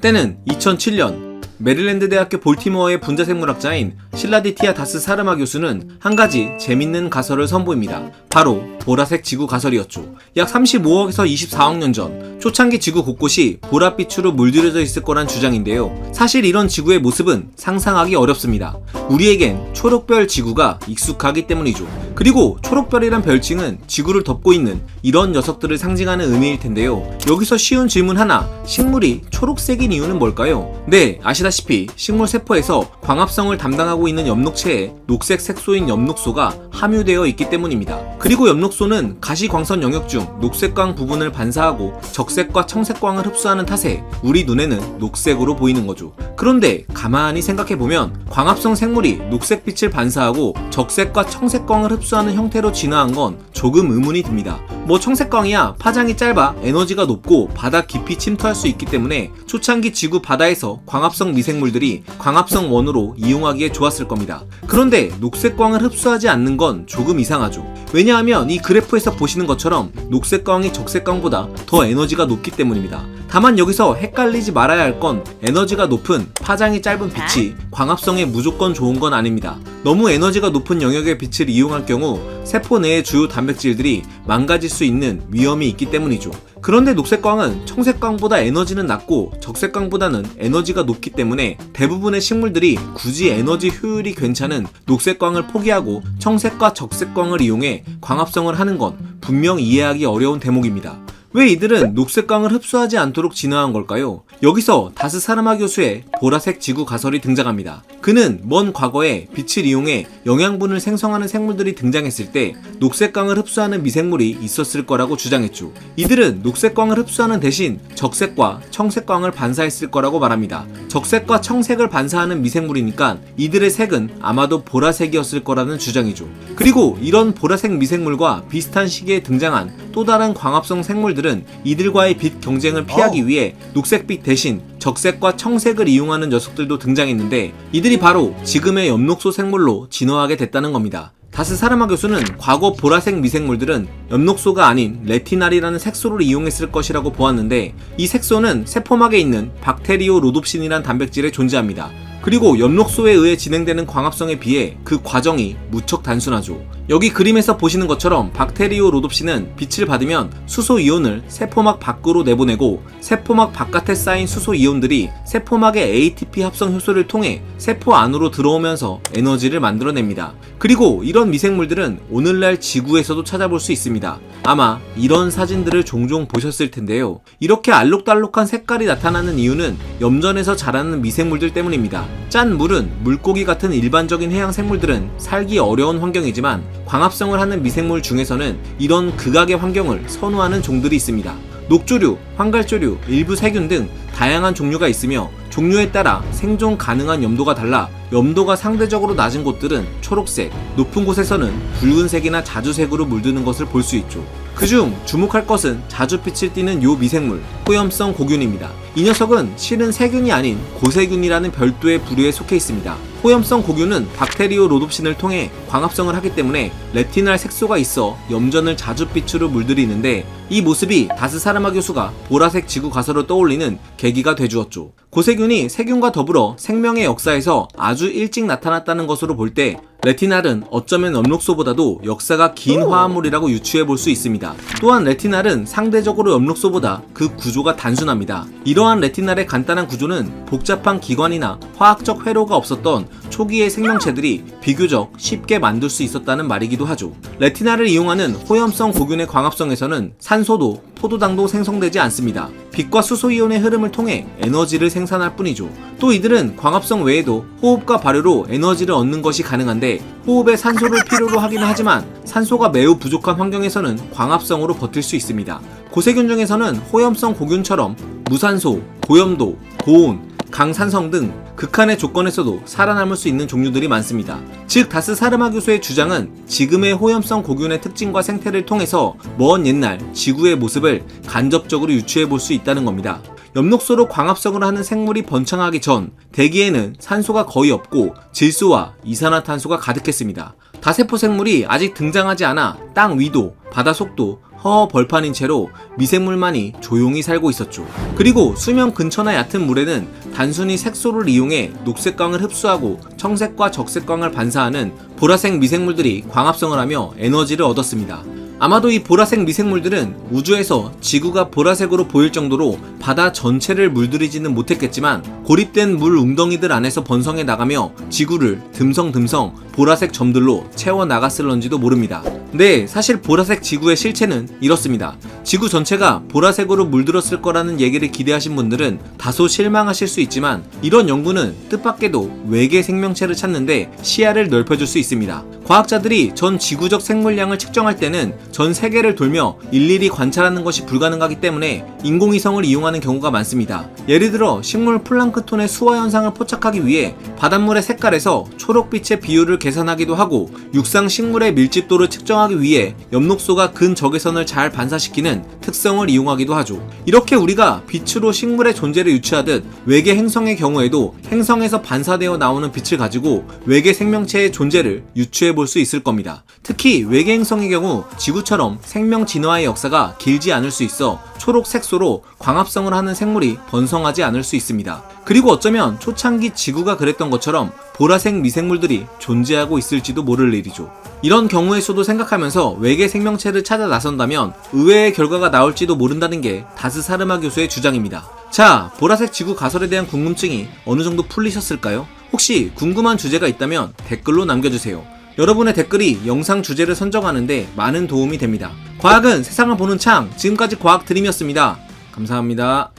때는 2007년 메릴랜드 대학교 볼티모어의 분자생물학자인 실라디티아 다스 사르마 교수는 한 가지 재밌는 가설을 선보입니다. 바로 보라색 지구 가설이었죠. 약 35억에서 24억 년 전 초창기 지구 곳곳이 보랏빛으로 물들여져 있을 거란 주장인데요. 사실 이런 지구의 모습은 상상하기 어렵습니다. 우리에겐 초록별 지구가 익숙하기 때문이죠. 그리고 초록별이란 별칭은 지구를 덮고 있는 이런 녀석들을 상징하는 의미일 텐데요. 여기서 쉬운 질문 하나. 식물이 초록색인 이유는 뭘까요? 네, 아시다시피 식물 세포에서 광합성을 담당하고 있는 엽록체에 녹색 색소인 엽록소가 함유되어 있기 때문입니다. 그리고 엽록소는 가시광선 영역 중 녹색광 부분을 반사하고 적색과 청색광을 흡수하는 탓에 우리 눈에는 녹색으로 보이는 거죠. 그런데 가만히 생각해보면 광합성 생물이 녹색빛을 반사하고 적색과 청색광을 흡수하는 형태로 진화한 건 조금 의문이 듭니다. 뭐 청색광이야 파장이 짧아 에너지가 높고 바다 깊이 침투할 수 있기 때문에 초창기 지구 바다에서 광합성 미생물들이 광합성 원으로 이용하기에 좋았을 겁니다. 그런데 녹색광을 흡수하지 않는 건 조금 이상하죠. 왜냐하면 이 그래프에서 보시는 것처럼 녹색광이 적색광보다 더 에너지가 높기 때문입니다. 다만 여기서 헷갈리지 말아야 할 건 에너지가 높은 파장이 짧은 빛이 광합성에 무조건 좋은 건 아닙니다. 너무 에너지가 높은 영역의 빛을 이용할 경우 세포 내의 주요 단백질들이 망가질 수 있는 위험이 있기 때문이죠. 그런데 녹색광은 청색광보다 에너지는 낮고 적색광보다는 에너지가 높기 때문에 대부분의 식물들이 굳이 에너지 효율이 괜찮은 녹색광을 포기하고 청색과 적색광을 이용해 광합성을 하는 건 분명 이해하기 어려운 대목입니다. 왜 이들은 녹색광을 흡수하지 않도록 진화한 걸까요? 여기서 다스 사르마 교수의 보라색 지구 가설이 등장합니다. 그는 먼 과거에 빛을 이용해 영양분을 생성하는 생물들이 등장했을 때 녹색광을 흡수하는 미생물이 있었을 거라고 주장했죠. 이들은 녹색광을 흡수하는 대신 적색과 청색광을 반사했을 거라고 말합니다. 적색과 청색을 반사하는 미생물이니까 이들의 색은 아마도 보라색이었을 거라는 주장이죠. 그리고 이런 보라색 미생물과 비슷한 시기에 등장한 또 다른 광합성 생물들 은 이들과의 빛 경쟁을 피하기 위해 녹색빛 대신 적색과 청색을 이용하는 녀석들도 등장했는데 이들이 바로 지금의 엽록소 생물로 진화하게 됐다는 겁니다. 다스 사르마 교수는 과거 보라색 미생물들은 엽록소가 아닌 레티날이라는 색소를 이용했을 것이라고 보았는데 이 색소는 세포막에 있는 박테리오 로놉신이란 단백질에 존재합니다. 그리고 엽록소에 의해 진행되는 광합성에 비해 그 과정이 무척 단순하죠. 여기 그림에서 보시는 것처럼 박테리오 로놉신은 빛을 받으면 수소 이온을 세포막 밖으로 내보내고 세포막 바깥에 쌓인 수소 이온들이 세포막의 ATP 합성 효소를 통해 세포 안으로 들어오면서 에너지를 만들어냅니다. 그리고 이런 미생물들은 오늘날 지구에서도 찾아볼 수 있습니다. 아마 이런 사진들을 종종 보셨을 텐데요. 이렇게 알록달록한 색깔이 나타나는 이유는 염전에서 자라는 미생물들 때문입니다. 짠 물은 물고기 같은 일반적인 해양 생물들은 살기 어려운 환경이지만 광합성을 하는 미생물 중에서는 이런 극악의 환경을 선호하는 종들이 있습니다. 녹조류, 황갈조류, 일부 세균 등 다양한 종류가 있으며 종류에 따라 생존 가능한 염도가 달라 염도가 상대적으로 낮은 곳들은 초록색, 높은 곳에서는 붉은색이나 자주색으로 물드는 것을 볼 수 있죠. 그중 주목할 것은 자주 빛을 띠는 요 미생물, 호염성 고균입니다. 이 녀석은 실은 세균이 아닌 고세균이라는 별도의 부류에 속해 있습니다. 호염성 고균은 박테리오 로놉신을 통해 광합성을 하기 때문에 레티날 색소가 있어 염전을 자주빛으로 물들이는데 이 모습이 다스 사르마 교수가 보라색 지구 가설을 떠올리는 계기가 돼주었죠. 고세균이 세균과 더불어 생명의 역사에서 아주 일찍 나타났다는 것으로 볼 때 레티날은 어쩌면 엽록소보다도 역사가 긴 화합물이라고 유추해 볼 수 있습니다. 또한 레티날은 상대적으로 엽록소보다 그 구조가 단순합니다. 이러한 레티날의 간단한 구조는 복잡한 기관이나 화학적 회로가 없었던 초기의 생명체들이 비교적 쉽게 만들 수 있었다는 말이기도 하죠. 레티날을 이용하는 호염성 고균의 광합성에서는 산소도 포도당도 생성되지 않습니다. 빛과 수소 이온의 흐름을 통해 에너지를 생산할 뿐이죠. 또 이들은 광합성 외에도 호흡과 발효로 에너지를 얻는 것이 가능한데 호흡에 산소를 필요로 하기는 하지만 산소가 매우 부족한 환경에서는 광합성으로 버틸 수 있습니다. 고세균 중에서는 호염성 고균처럼 무산소, 고염도, 고온, 강산성 등 극한의 조건에서도 살아남을 수 있는 종류들이 많습니다. 즉 다스 사르마 교수의 주장은 지금의 호염성 고균의 특징과 생태를 통해서 먼 옛날 지구의 모습을 간접적으로 유추해 볼 수 있다는 겁니다. 엽록소로 광합성을 하는 생물이 번창하기 전 대기에는 산소가 거의 없고 질소와 이산화탄소가 가득했습니다. 다세포 생물이 아직 등장하지 않아 땅 위도, 바다 속도, 허 벌판인 채로 미생물만이 조용히 살고 있었죠. 그리고 수면 근처나 얕은 물에는 단순히 색소를 이용해 녹색광을 흡수하고 청색과 적색광을 반사하는 보라색 미생물들이 광합성을 하며 에너지를 얻었습니다. 아마도 이 보라색 미생물들은 우주에서 지구가 보라색으로 보일 정도로 바다 전체를 물들이지는 못했겠지만 고립된 물 웅덩이들 안에서 번성해 나가며 지구를 듬성듬성 보라색 점들로 채워 나갔을런지도 모릅니다. 네, 사실 보라색 지구의 실체는 이렇습니다. 지구 전체가 보라색으로 물들었을 거라는 얘기를 기대하신 분들은 다소 실망하실 수 있지만 이런 연구는 뜻밖에도 외계 생명체를 찾는데 시야를 넓혀줄 수 있습니다. 과학자들이 전 지구적 생물량을 측정할 때는 전 세계를 돌며 일일이 관찰하는 것이 불가능하기 때문에 인공위성을 이용하는 경우가 많습니다. 예를 들어 식물 플랑크톤의 수화 현상을 포착하기 위해 바닷물의 색깔에서 초록빛의 비율을 계 산하기도 하고 육상 식물의 밀집도를 측정하기 위해 엽록소가 근적외선을 잘 반사시키는 특성을 이용하기도 하죠. 이렇게 우리가 빛으로 식물의 존재를 유추하듯 외계 행성의 경우에도 행성에서 반사되어 나오는 빛을 가지고 외계 생명체의 존재를 유추해 볼 수 있을 겁니다. 특히 외계 행성의 경우 지구처럼 생명 진화의 역사가 길지 않을 수 있어 초록 색소로 광합성을 하는 생물이 번성하지 않을 수 있습니다. 그리고 어쩌면 초창기 지구가 그랬던 것처럼 보라색 미생물들이 존재하고 있을지도 모를 일이죠. 이런 경우의 수도 생각하면서 외계 생명체를 찾아 나선다면 의외의 결과가 나올지도 모른다는 게 다스 사르마 교수의 주장입니다. 자, 보라색 지구 가설에 대한 궁금증이 어느 정도 풀리셨을까요? 혹시 궁금한 주제가 있다면 댓글로 남겨주세요. 여러분의 댓글이 영상 주제를 선정하는데 많은 도움이 됩니다. 과학은 세상을 보는 창, 지금까지 과학 드림이었습니다. 감사합니다.